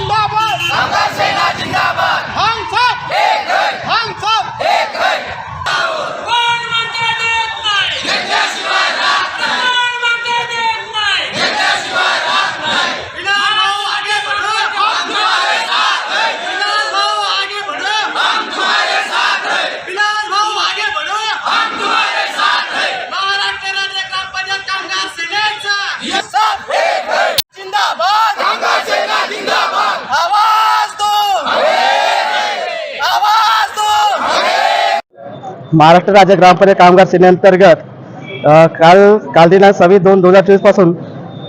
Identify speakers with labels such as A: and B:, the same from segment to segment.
A: Babá!
B: Maharashtra राज्य ग्रामपंचायत कामगार
C: सेनेअंतर्गत काल काल दिनांक सव्वीस दोन दोन हजार चोवीसपासून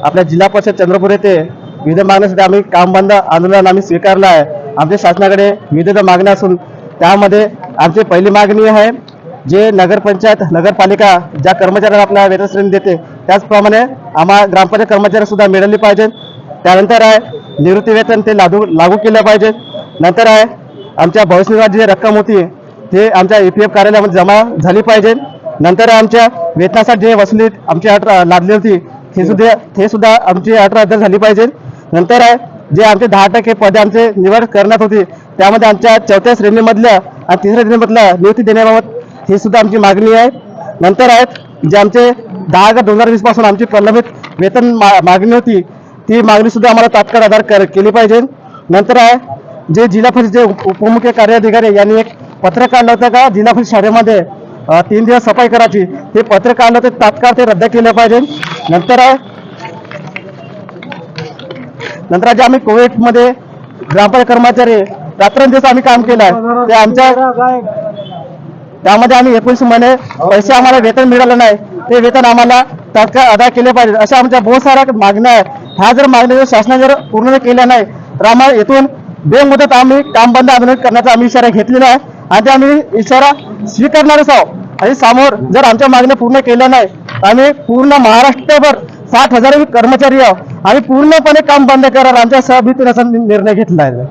C: आपल्या जिल्हा परिषद चंद्रपूर येथे विविध मागण्यासाठी आम्ही काम बंद आंदोलन आम्ही स्वीकारलं आहे. आमच्या शासनाकडे विविध मागण्या असून त्यामध्ये आमची पहिली मागणी आहे जे नगरपंचायत नगरपालिका ज्या कर्मचाऱ्यांना आपल्या वेतन श्रेणी देते त्याचप्रमाणे आम्हा ग्रामपंचायत कर्मचारी सुद्धा मिळाली पाहिजे. त्यानंतर आहे निवृत्ती वेतन ते लागू लागू केलं पाहिजे. नंतर आहे आमच्या भविष्यवाद जी रक्कम होती ते आमच्या ईपीएफ कार्यालयामध्ये जमा झाली पाहिजे. नंतर आमच्या वेतनासाठी जे वसुली आमची अट लादली होती ते सुद्धा ते सुद्धा आमची अट रद्द झाली पाहिजे. नंतर आहे जे आमचे दहा टक्के पदे आमचे निवड करण्यात होती त्यामध्ये आमच्या चौथ्या श्रेणीमधल्या आणि तिसऱ्या श्रेणीमधल्या नियुक्ती देण्याबाबत ही सुद्धा आमची मागणी आहे. नंतर आहेत जे आमचे दहा ऑगस्ट दोन हजार वीसपासून आमची प्रलंबित वेतन मा- मागणी होती ती मागणी सुद्धा आम्हाला तात्काळ आधार कर केली पाहिजे. नंतर आहे जे जिल्हा परिषदेचे उप- उपमुख्य कार्याधिकारी यांनी एक पत्र काढलं होतं का? जिल्हा परिषद शाळेमध्ये तीन दिवस सफाई करायची. ते पत्र काढलं होतं तात्काळ ते रद्द केलं पाहिजे. नंतर नंतर जे आम्ही कोविडमध्ये ग्रामपंचायत कर्मचारी रात्रंदिवस आम्ही काम केलं आहे. ते आमच्या त्यामध्ये आम्ही एकोणीस महिने पैसे आम्हाला वेतन मिळालं नाही. ते वेतन आम्हाला तात्काळ अदा केले पाहिजे. अशा आमच्या बहुत साऱ्या मागण्या आहेत. ह्या जर मागण्या जर शासनाने जर पूर्ण केल्या नाही तर आम्हाला येथून बेमुदत आम्ही काम बंद आंदोलन करण्याचा आम्ही इशारा घेतलेला आहे. आणि आम्ही इशारा स्वीकारणारच आहोत. आणि समोर जर आमच्या मागण्या पूर्ण केल्या नाही तर आम्ही पूर्ण महाराष्ट्रभर साठ हजार कर्मचारी आहोत. आम्ही पूर्णपणे काम बंद करायला आमच्या सहभीतून असा निर्णय घेतला आहे.